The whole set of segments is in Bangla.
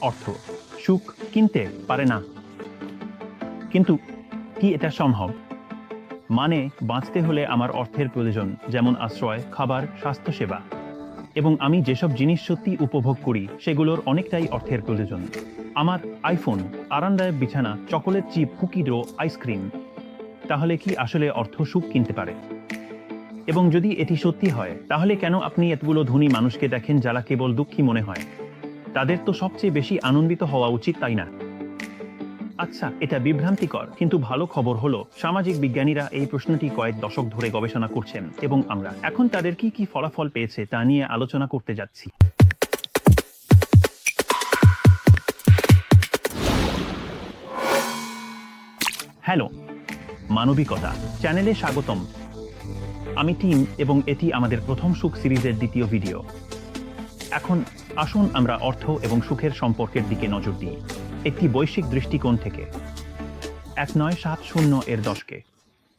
অর্থ। সুখ কিনতে পারে না। কিন্তু কি এটা সম্ভব? মানে বাঁচতে হলে আমার অর্থের প্রয়োজন, যেমন আশ্রয়, খাবার, স্বাস্থ্যসেবা। এবং আমি যেসব জিনিস সত্যি উপভোগ করি, সেগুলোর অনেকটাই অর্থের প্রয়োজন। আমার আইফোন, আরামদায়ক বিছানা, chocolate chip, cookie dough, ice cream, তাহলে কি আসলে অর্থ সুখ কিনতে পারে? এবং যদি এটি সত্যি হয়, তাহলে কেন আপনি এতগুলো ধনী মানুষকে দেখেন যারা কেবল দুঃখী মনে হয়? তাদের তো সবচেয়ে বেশি আনন্দিত হওয়া উচিত তাই না? আচ্ছা এটা বিভ্রান্তিকর, কিন্তু ভালো খবর হলো, সামাজিক বিজ্ঞানীরা এই প্রশ্নটি কয়েক দশক ধরে গবেষণা করছেন এবং আমরা এখন তাদের কি কি ফলাফল পেয়েছে তা নিয়ে আলোচনা করতে যাচ্ছি। হ্যালো, মানবিকতা, চ্যানেলে স্বাগতম। আমি টিম এবং এটি আমাদের প্রথম সুখ সিরিজের দ্বিতীয় ভিডিও। এখন আসুন আমরা অর্থ এবং সুখের সম্পর্কের দিকে নজর দিই। একটি বৈশ্বিক দৃষ্টিকোণ থেকে। এক নয় সাত শূন্য এর দশকে।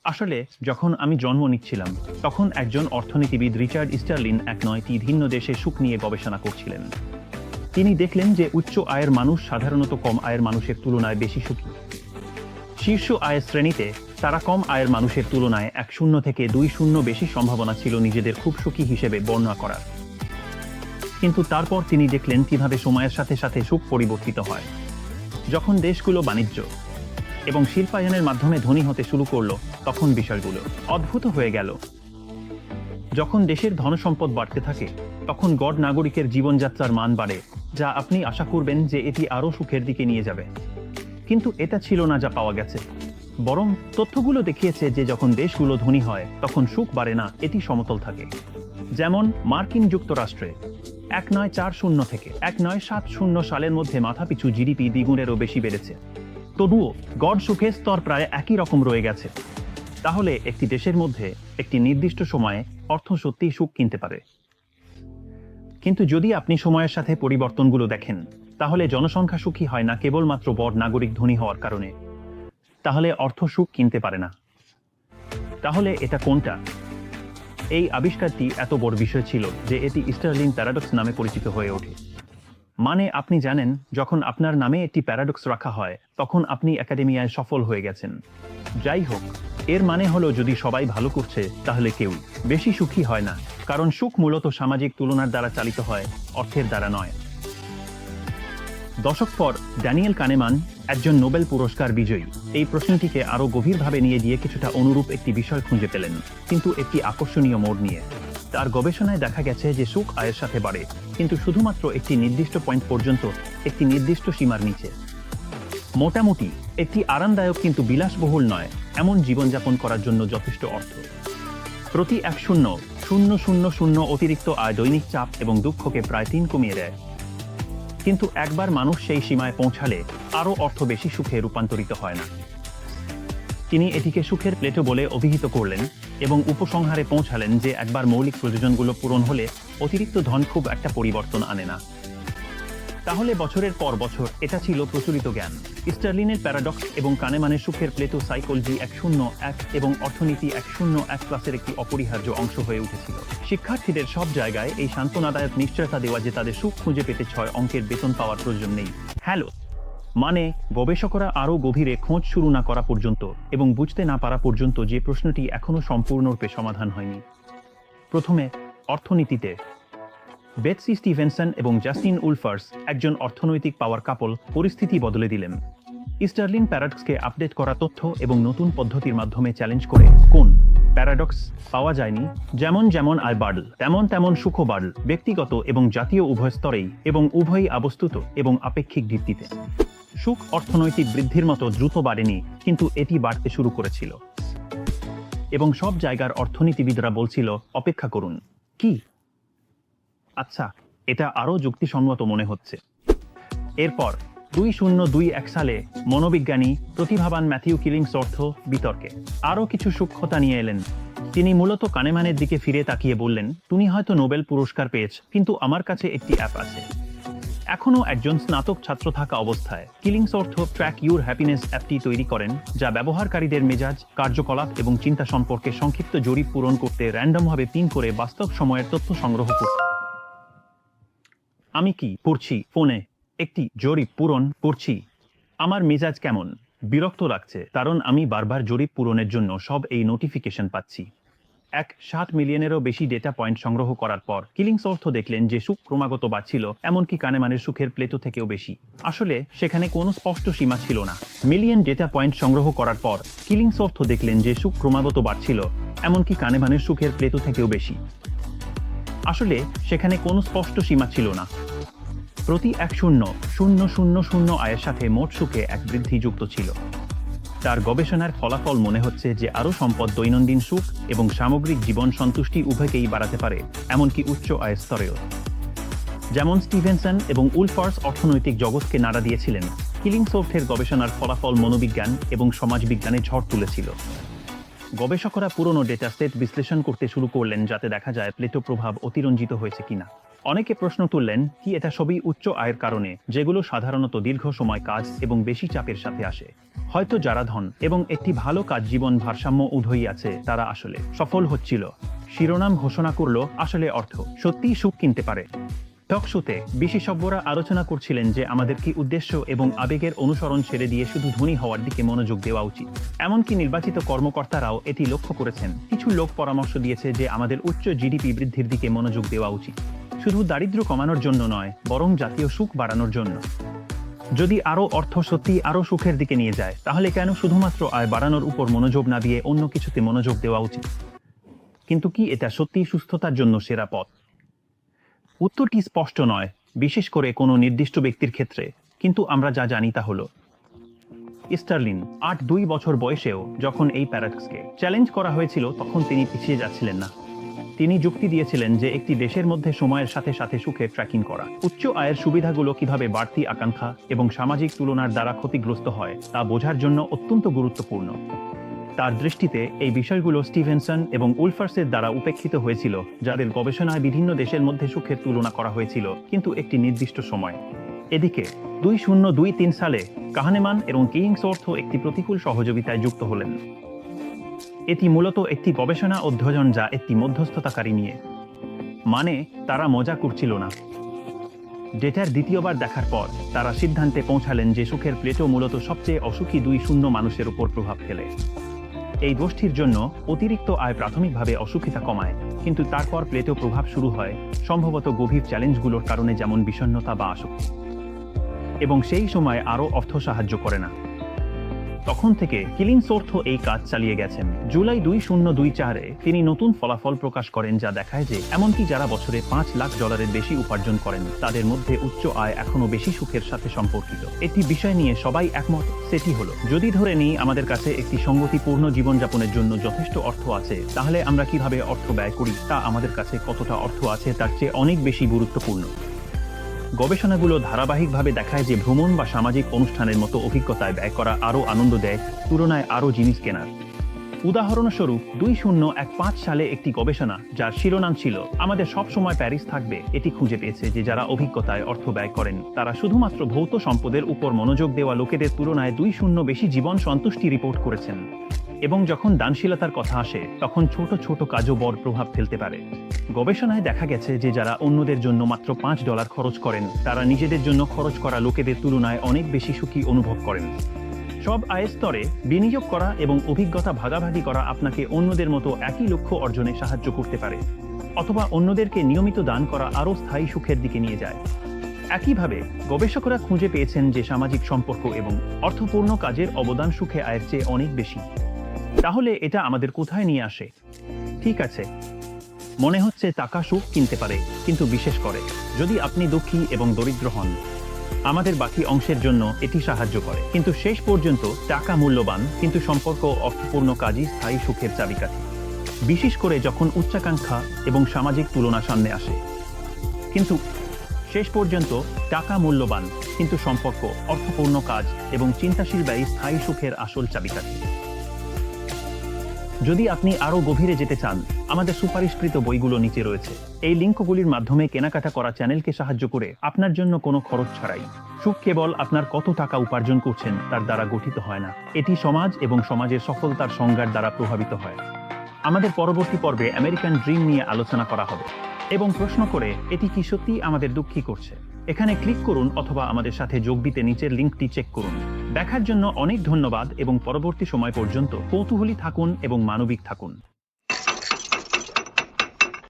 আসলে, যখন আমি জন্ম নিচ্ছিলাম, তখন একজন অর্থনীতিবিদ রিচার্ড ইস্টারলিন এক নয়টি ভিন্ন দেশে সুখ নিয়ে গবেষণা করছিলেন। তিনি দেখলেন যে উচ্চ আয়ের মানুষ সাধারণত কম আয়ের মানুষের তুলনায় বেশি সুখী। শীর্ষ আয়ের শ্রেণীতে তারা কম আয়ের মানুষের তুলনায় এক শূন্য থেকে দুই শূন্য বেশি সম্ভাবনা ছিল নিজেদের খুব সুখী হিসেবে বর্ণনা করার। কিন্তু তারপর তিনি দেখলেন কীভাবে সময়ের সাথে সাথে সুখ পরিবর্তিত হয়। যখন দেশগুলো বাণিজ্য এবং শিল্পায়নের মাধ্যমে ধনী হতে শুরু করল, তখন বিষয়গুলো অদ্ভুত হয়ে গেল। যখন দেশের ধনসম্পদ বাড়তে থাকে, তখন গড় নাগরিকের জীবনযাত্রার মান বাড়ে, যা আপনি আশা করবেন যে এটি আরও সুখের দিকে নিয়ে যাবে। কিন্তু এটা ছিল না যা পাওয়া গেছে। বরং তথ্যগুলো দেখিয়েছে যে যখন দেশগুলো ধনী হয়, তখন সুখ বাড়ে না, এটি সমতল থাকে। যেমন মার্কিন যুক্তরাষ্ট্রে এক নয় চার শূন্য থেকে এক নয় সাত শূন্য সালের মধ্যে মাথাপিছু জিডিপি দ্বিগুণেরও বেশি বেড়েছে। তবুও গড় সুখের স্তর প্রায় একই রকম রয়ে গেছে। তাহলে একটি দেশের মধ্যে একটি নির্দিষ্ট সময়ে অর্থ সত্যিই সুখ কিনতে পারে। কিন্তু যদি আপনি সময়ের সাথে পরিবর্তনগুলো দেখেন, তাহলে জনসংখ্যা সুখী হয় না কেবলমাত্র বড় নাগরিক ধনী হওয়ার কারণে। তাহলে অর্থ সুখ কিনতে পারে না। তাহলে এটা কোনটা? এই আবিষ্কারটি এত বড় বিষয় ছিল যে এটি স্টার্লিং প্যারাডক্স নামে পরিচিত হয়ে ওঠে। মানে আপনি জানেন, যখন আপনার নামে একটি প্যারাডক্স রাখা হয়, তখন আপনি একাডেমিয়ায় সফল হয়ে গেছেন। যাই হোক, এর মানে হলো যদি সবাই ভালো করছে, তাহলে কেউ বেশি সুখী হয় না, কারণ সুখ মূলত সামাজিক তুলনার দ্বারা চালিত হয়, অর্থের দ্বারা নয়। দশক পর ড্যানিয়েল কানেমান একজন নোবেল পুরস্কার বিজয়ী। এই প্রশ্নটিকে আরও গভীরভাবে নিয়ে গিয়ে কিছুটা অনুরূপ একটি বিষয় খুঁজে পেলেন, কিন্তু একটি আকর্ষণীয় মোড় নিয়ে। তার গবেষণায় দেখা গেছে যে সুখ আয়ের সাথে বাড়ে, কিন্তু শুধুমাত্র একটি নির্দিষ্ট পয়েন্ট পর্যন্ত একটি নির্দিষ্ট সীমার নিচে। মোটামুটি, একটি আরামদায়ক কিন্তু বিলাসবহুল নয়, এমন জীবনযাপন করার জন্য যথেষ্ট অর্থ। প্রতি এক শূন্য শূন্য শূন্য শূন্য অতিরিক্ত আয় দৈনিক চাপ এবং দুঃখকে প্রায় তিন কমিয়ে দেয়। কিন্তু একবার মানুষ সেই সীমায় পৌঁছালে আরও অর্থ বেশি সুখে রূপান্তরিত হয় না। তিনি এটিকে সুখের প্লেটো বলে অভিহিত করলেন এবং উপসংহারে পৌঁছালেন যে একবার মৌলিক প্রয়োজনগুলো পূরণ হলে অতিরিক্ত ধন খুব একটা পরিবর্তন আনে না। তাহলে বছরের পর বছর এটা ছিল প্রচলিত জ্ঞান। স্টার্লিনের প্যারাডক্স এবং কানেমানের সুখের প্লেটো সাইকোলজি এক শূন্য এক এবং অর্থনীতি এক শূন্য এক ক্লাসের একটি অপরিহার্য অংশ হয়ে উঠেছিল। শিক্ষার্থীদের সব জায়গায় এই সান্ত্বনাদায়ক নিশ্চয়তা দেওয়া যে তাদের সুখ খুঁজে পেতে ছয় অঙ্কের বেতন পাওয়ার প্রয়োজন নেই। হ্যালো! মানে গবেষকরা আরও গভীরে খোঁজ শুরু না করা পর্যন্ত এবং বুঝতে না পারা পর্যন্ত যে প্রশ্নটি এখনও সম্পূর্ণরূপে সমাধান হয়নি। প্রথমে, অর্থনীতিতে। বেটসি স্টিভেনসন এবং জাস্টিন উলফার্স একজন অর্থনৈতিক পাওয়ার কাপল পরিস্থিতি বদলে দিলেন। স্টার্লিন প্যারাডক্সকে আপডেট করা তথ্য এবং নতুন পদ্ধতির মাধ্যমে চ্যালেঞ্জ করে কোন? প্যারাডক্স পাওয়া যায়নি। যেমন যেমন আয় বাড়ল, তেমন তেমন সুখও বাড়ল ব্যক্তিগত এবং জাতীয় উভয় স্তরেই এবং উভয়ই আবস্তুত এবং আপেক্ষিক ভিত্তিতে। সুখ অর্থনৈতিক বৃদ্ধির মতো দ্রুত বাড়েনি, কিন্তু এটি বাড়তে শুরু করেছিল। এবং সব জায়গার অর্থনীতিবিদরা বলছিল, অপেক্ষা করুন। কি? আচ্ছা এটা আরও যুক্তিসঙ্গত মনে হচ্ছে। এরপর, দুই শূন্য দুই এক সালে মনোবিজ্ঞানী প্রতিভাবান ম্যাথিউ কিলিংস অর্থ বিতর্কে আরও কিছু সূক্ষ্মতা নিয়ে এলেন। তিনি মূলত কানেমানের দিকে ফিরে তাকিয়ে বললেন, তুমি হয়তো নোবেল পুরস্কার পেয়েছ, কিন্তু আমার কাছে একটি অ্যাপ আছে। এখনও একজন স্নাতক ছাত্র থাকা অবস্থায় কিলিংস অর্থ ট্র্যাক ইউর হ্যাপিনেস অ্যাপটি তৈরি করেন, যা ব্যবহারকারীদের মেজাজ, কার্যকলাপ এবং চিন্তা সম্পর্কে সংক্ষিপ্ত জরিপ পূরণ করতে র্যান্ডমভাবে পিন করে বাস্তব সময়ের তথ্য সংগ্রহ করত আমি কি পড়ছি ফোনে একটি জরিপ পূরণ করছি। আমার মেজাজ কেমন? বিরক্ত লাগছে, কারণ আমি বারবার জরিপ পূরণের জন্য সব এই নোটিফিকেশন পাচ্ছি। এক সাত মিলিয়নেরও বেশি ডেটা পয়েন্ট সংগ্রহ করার পর কিলিংস অর্থ দেখলেন যে সুখ ক্রমাগত বাড়ছিল, এমনকি কানেমানের সুখের প্লেটো থেকেও বেশি। আসলে সেখানে কোনো স্পষ্ট সীমা ছিল না। মিলিয়ন ডেটা পয়েন্ট সংগ্রহ করার পর কিলিংস অর্থ দেখলেন যে সুখ ক্রমাগত বাড়ছিল, এমনকি কানেমানের সুখের প্লেটো থেকেও বেশি। আসলে সেখানে কোনো স্পষ্ট সীমা ছিল না। প্রতি এক শূন্য শূন্য শূন্য শূন্য আয়ের সাথে মোট সুখে এক বৃদ্ধি যুক্ত ছিল। তার গবেষণার ফলাফল মনে হচ্ছে যে আরও সম্পদ, দৈনন্দিন সুখ এবং সামগ্রিক জীবন সন্তুষ্টি উভয়কেই বাড়াতে পারে, এমনকি উচ্চ আয়ের স্তরেও। যেমন স্টিভেনসন এবং উলফার্স অর্থনৈতিক জগৎকে নাড়া দিয়েছিলেন কিলিংসোফটের গবেষণার ফলাফল মনোবিজ্ঞান এবং সমাজবিজ্ঞানে ঝড় তুলেছিল। গবেষকরা পুরনো ডেটা সেট বিশ্লেষণ করতে শুরু করলেন যাতে দেখা যায় প্লেটো প্রভাব অতিরঞ্জিত হয়েছে কিনা। অনেকে প্রশ্ন তুললেন, কি এটা সবই উচ্চ আয়ের কারণে, যেগুলো সাধারণত দীর্ঘ সময় কাজ এবং বেশি চাপের সাথে আসে। হয়তো যারা ধন এবং একটি ভালো কাজ জীবন ভারসাম্য উভয়ই আছে, তারা আসলে সফল হচ্ছিল। শিরোনাম ঘোষণা করল, আসলে অর্থ সত্যিই সুখ কিনতে পারে। টক শোতে বিশেষজ্ঞরা আলোচনা করছিলেন যে আমাদের কি উদ্দেশ্য এবং আবেগের অনুসরণ ছেড়ে দিয়ে শুধু ধনী হওয়ার দিকে মনোযোগ দেওয়া উচিত। এমনকি নির্বাচিত কর্মকর্তারাও এটি লক্ষ্য করেছেন। কিছু লোক পরামর্শ দিয়েছে যে আমাদের উচ্চ জিডিপি বৃদ্ধির দিকে মনোযোগ দেওয়া উচিত। শুধু দারিদ্র কমানোর জন্য নয়, বরং জাতীয় সুখ বাড়ানোর জন্য। যদি আরও অর্থ সত্যি আরও সুখের দিকে নিয়ে যায়, তাহলে কেন শুধুমাত্র আয় বাড়ানোর উপর মনোযোগ না দিয়ে অন্য কিছুতে মনোযোগ দেওয়া উচিত? কিন্তু কি এটা সত্যিই সুস্থতার জন্য সেরা পথ? উত্তরটি স্পষ্ট নয়, বিশেষ করে কোনো নির্দিষ্ট ব্যক্তির ক্ষেত্রে। কিন্তু আমরা যা জানি তা হলো, স্টার্লিন আট দুই বছর বয়সেও যখন এই প্যারাডক্সকে চ্যালেঞ্জ করা হয়েছিল, তখন তিনি পিছিয়ে যাচ্ছিলেন না। তিনি যুক্তি দিয়েছিলেন যে একটি দেশের মধ্যে সময়ের সাথে সাথে সুখে ট্র্যাকিং করা, উচ্চ আয়ের সুবিধাগুলো কীভাবে বাড়তি আকাঙ্ক্ষা এবং সামাজিক তুলনার দ্বারা ক্ষতিগ্রস্ত হয়, তা বোঝার জন্য অত্যন্ত গুরুত্বপূর্ণ। তার দৃষ্টিতে এই বিষয়গুলো স্টিভেনসন এবং উলফার্সের দ্বারা উপেক্ষিত হয়েছিল, যাদের গবেষণায় বিভিন্ন দেশের মধ্যে সুখের তুলনা করা হয়েছিল, কিন্তু একটি নির্দিষ্ট সময়। এদিকে, দুই শূন্য দুই তিন সালে কাহানেমান এবং কিংসঅর্থ একটি প্রতিকূল সহযোগিতায় যুক্ত হলেন। এটি মূলত একটি গবেষণা অধ্যয়ন যা একটি মধ্যস্থতাকারী নিয়ে। মানে তারা মজা করছিল না। ডেটার দ্বিতীয়বার দেখার পর, তারা সিদ্ধান্তে পৌঁছালেন যে সুখের প্লেটো মূলত সবচেয়ে অসুখী দুই শূন্য মানুষের উপর প্রভাব ফেলে। এই গোষ্ঠীর জন্য অতিরিক্ত আয় প্রাথমিকভাবে অসুখিতা কমায়, কিন্তু তারপর প্লেটো প্রভাব শুরু হয়, সম্ভবত গভীর চ্যালেঞ্জগুলোর কারণে যেমন বিষণ্নতা বা আসক্তি। এবং সেই সময় আরও অর্থ সাহায্য করে না। তখন থেকে কিলিংসোর্থ এই কাজ চালিয়ে গেছেন। জুলাই দুই শূন্য দুই চারে তিনি নতুন ফলাফল প্রকাশ করেন যা দেখায় যে এমনকি যারা বছরে পাঁচ লাখ ডলারের বেশি উপার্জন করেন, তাদের মধ্যে উচ্চ আয় এখনও বেশি সুখের সাথে সম্পর্কিত। একটি বিষয় নিয়ে সবাই একমত, সেটি হলো, যদি ধরে নিই আমাদের কাছে একটি সঙ্গতিপূর্ণ জীবনযাপনের জন্য যথেষ্ট অর্থ আছে, তাহলে আমরা কীভাবে অর্থ ব্যয় করি, তা আমাদের কাছে কতটা অর্থ আছে তার চেয়ে অনেক বেশি গুরুত্বপূর্ণ। গবেষণাগুলো ধারাবাহিকভাবে দেখায় যে ভ্রমণ বা সামাজিক অনুষ্ঠানের মতো অভিজ্ঞতায় ব্যয় করা আরও আনন্দ দেয় তুলনায় আরও জিনিস কেনার। উদাহরণস্বরূপ, দুই শূন্য এক পাঁচ সালে একটি গবেষণা, যার শিরোনাম ছিল, আমাদের সব সময় প্যারিস থাকবে। এটি খুঁজে পেয়েছে যে যারা অভিজ্ঞতায় অর্থ ব্যয় করেন, তারা শুধুমাত্র ভৌত সম্পদের উপর মনোযোগ দেওয়া লোকেদের তুলনায় দুই শূন্য বেশি জীবন সন্তুষ্টি রিপোর্ট করেছেন। এবং যখন দানশীলতার কথা আসে, তখন ছোট ছোট কাজও বড় প্রভাব ফেলতে পারে। গবেষণায় দেখা গেছে যে যারা অন্যদের জন্য মাত্র পাঁচ ডলার খরচ করেন, তারা নিজেদের জন্য খরচ করা লোকেদের তুলনায় অনেক বেশি সুখী অনুভব করেন। সব আয়ের স্তরে বিনিয়োগ করা এবং অভিজ্ঞতা ভাগাভাগি করা আপনাকে অন্যদের মতো একই লক্ষ্য অর্জনে সাহায্য করতে পারে, অথবা অন্যদেরকে নিয়মিত দান করা আরও স্থায়ী সুখের দিকে নিয়ে যায়। একইভাবে, গবেষকরা খুঁজে পেয়েছেন যে সামাজিক সম্পর্ক এবং অর্থপূর্ণ কাজের অবদান সুখে আয়ের চেয়ে অনেক বেশি। তাহলে এটা আমাদের কোথায় নিয়ে আসে? ঠিক আছে। মনে হচ্ছে টাকা সুখ কিনতে পারে, কিন্তু বিশেষ করে, যদি আপনি দুঃখী এবং দরিদ্র হন, আমাদের বাকি অংশের জন্য এটি সাহায্য করে। কিন্তু শেষ পর্যন্ত টাকা মূল্যবান, কিন্তু সম্পর্ক অর্থপূর্ণ কাজই স্থায়ী সুখের চাবিকাঠি। বিশেষ করে যখন উচ্চাকাঙ্ক্ষা এবং সামাজিক তুলনা সামনে আসে। কিন্তু শেষ পর্যন্ত টাকা মূল্যবান, কিন্তু সম্পর্ক অর্থপূর্ণ কাজ এবং চিন্তাশীল ব্যয় স্থায়ী সুখের আসল চাবিকাঠি। যদি আপনি আরও গভীরে যেতে চান, আমাদের সুপারিশকৃত বইগুলো নিচে রয়েছে। এই লিঙ্কগুলির মাধ্যমে কেনাকাটা করা চ্যানেলকে সাহায্য করে আপনার জন্য কোনো খরচ ছাড়াই। সুখ কেবল আপনার কত টাকা উপার্জন করছেন তার দ্বারা গঠিত হয় না। এটি সমাজ এবং সমাজের সফলতার সংজ্ঞার দ্বারা প্রভাবিত হয়। আমাদের পরবর্তী পর্বে আমেরিকান ড্রিম নিয়ে আলোচনা করা হবে এবং প্রশ্ন করে, এটি কি সত্যি আমাদের দুঃখী করছে? এখানে ক্লিক করুন অথবা আমাদের সাথে যোগ দিতে নিচের লিঙ্কটি চেক করুন। দেখার জন্য অনেক ধন্যবাদ এবং পরবর্তী সময় পর্যন্ত কৌতূহলী থাকুন এবং মানবিক থাকুন।